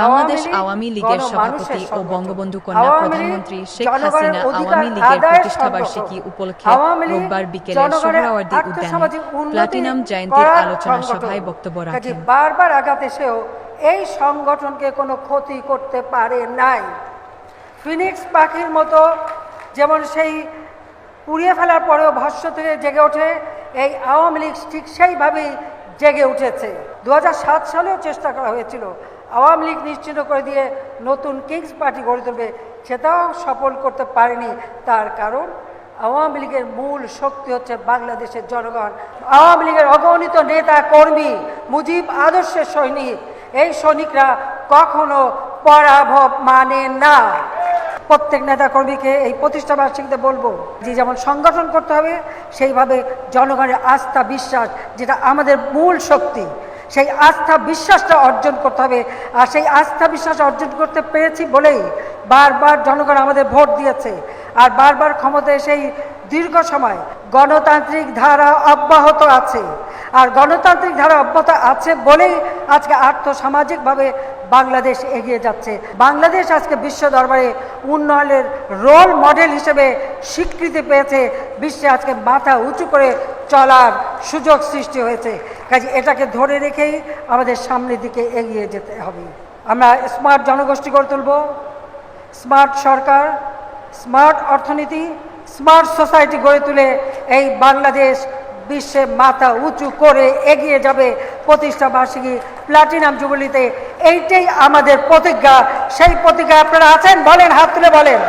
বাংলাদেশ আওয়ামী লীগের সভাপতি ও বঙ্গবন্ধু কন্যা প্রধানমন্ত্রী শেখ হাসিনা আওয়ামী লীগের প্রতিষ্ঠাবার্ষিকী উপলক্ষে রোববার বিকেলে সোহরাওয়ার্দী উদ্যানে প্লাটিনাম জয়ন্তীর আলোচনা সভায় বক্তব্য রাখেন। বারবার আঘাত এসেও এই সংগঠনকে কোনো ক্ষতি করতে পারে নাই। ফিনিক্স পাখির মতো যেমন সেই পুড়িয়ে ফেলার পরেও ভস্য থেকে জেগে ওঠে এই আওয়ামী লীগ ঠিক সেইভাবেই জেগে উঠেছে। দু হাজার সাত সালেও চেষ্টা করা হয়েছিল। আওয়ামী লীগ নিশ্চিত করে দিয়ে নতুন কিংস পার্টি গড়ে তুলবে, সেটাও সফল করতে পারেনি। তার কারণ, আওয়ামী লীগের মূল শক্তি হচ্ছে বাংলাদেশের জনগণ। আওয়ামী লীগের অগণিত নেতা, কর্মী, মুজিব আদর্শের সৈনিক। এই সৈনিকরা কখনো পরাভব মানে না। প্রত্যেক নেতা কর্মীকে এই প্রতিষ্ঠা বার্ষিকীতে বলব যে যেমন সংগঠন করতে হবে, সেইভাবে জনগণের আস্থা, বিশ্বাস, যেটা আমাদের মূল শক্তি, সেই আস্থা, বিশ্বাসটা অর্জন করতে হবে। আর সেই আস্থা, বিশ্বাস অর্জন করতে পেরেছি বলেই বারবার জনগণ আমাদের ভোট দিয়েছে। আর বারবার ক্ষমতায় সেই দীর্ঘ সময় গণতান্ত্রিক ধারা অব্যাহত আছে। আর গণতান্ত্রিক ধারা অব্যাহত আছে বলেই আজকে আর্থসামাজিকভাবে বাংলাদেশ এগিয়ে যাচ্ছে। বাংলাদেশ আজকে বিশ্ব দরবারে উন্নয়নের রোল মডেল হিসেবে স্বীকৃতি পেয়েছে। বিশ্বে আজকে মাথা উঁচু করে চলার সুযোগ সৃষ্টি হয়েছে। কাজে এটাকে ধরে রেখেই আমাদের সামনের দিকে এগিয়ে যেতে হবে। আমরা স্মার্ট জনগোষ্ঠী গড়ে তুলব। স্মার্ট সরকার স্মার্ট অর্থনীতি, স্মার্ট সোসাইটি গড়ে তুলে এই বাংলাদেশ বিশ্বে মাথা উঁচু করে এগিয়ে যাবে প্রতিষ্ঠা বার্ষিকী প্লাটিনাম জুবলিতে। এইটাই আমাদের প্রতিজ্ঞা। সেই প্রতিজ্ঞা আপনারা আছেন? বলেন, হাত তুলে বলেন।